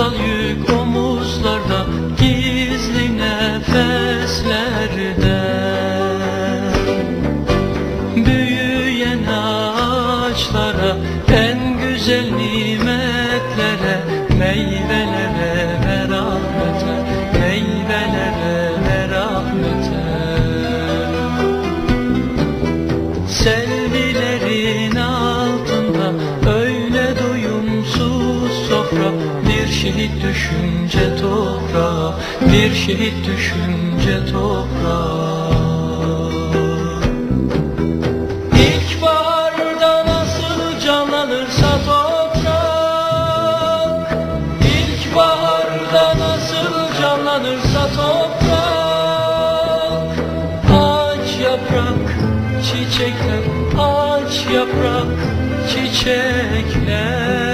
Kutsal yük omuzlarda Gizli nefeslerde. Büyüyen ağaçlara En güzel nimetlere Meyvelere düşünce toprağa Bir şehit düşünce toprağa İlkbaharda nasıl canlanırsa toprak İlkbaharda nasıl canlanırsa toprak Ağaç yaprak çiçekler Ağaç yaprak çiçekler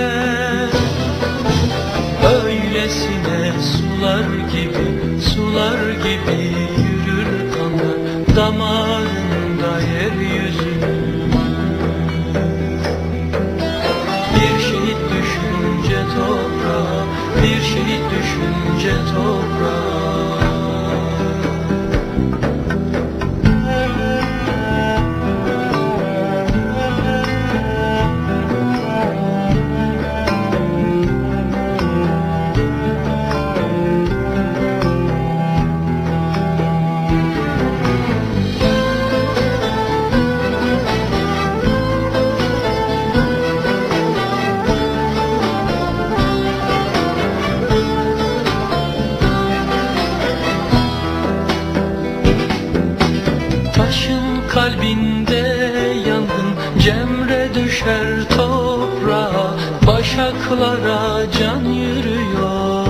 Öylesine sular gibi Sular gibi yürür kanlar. Damarında kalbinde yangın Cemre düşer toprağa Başaklara can yürüyor.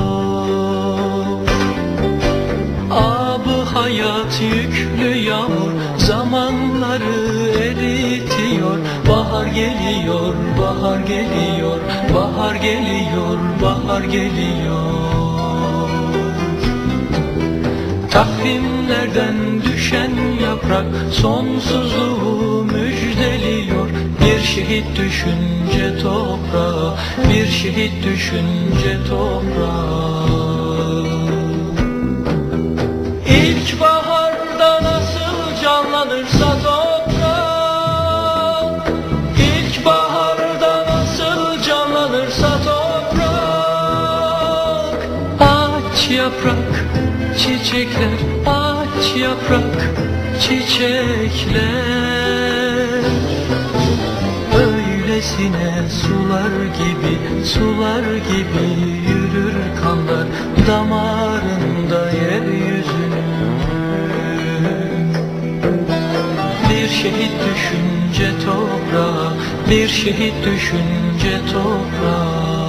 Abı hayat yüklü yağmur Zamanları eritiyor. Bahar geliyor, bahar geliyor Bahar geliyor, bahar geliyor Takvimlerden düşen yaprak sonsuzluğu müjdeliyor. Bir şehit düşünce toprağa, bir şehit düşünce toprağa İlkbaharda nasıl canlanırsa toprak İlkbaharda nasıl canlanırsa toprak Ağaç yaprak çiçekler Ağaç yaprak çiçekler. Öylesine sular gibi Sular gibi yürür kanlar Damarında yeryüzünün. Bir şehit düşünce toprağa Bir şehit düşünce toprağa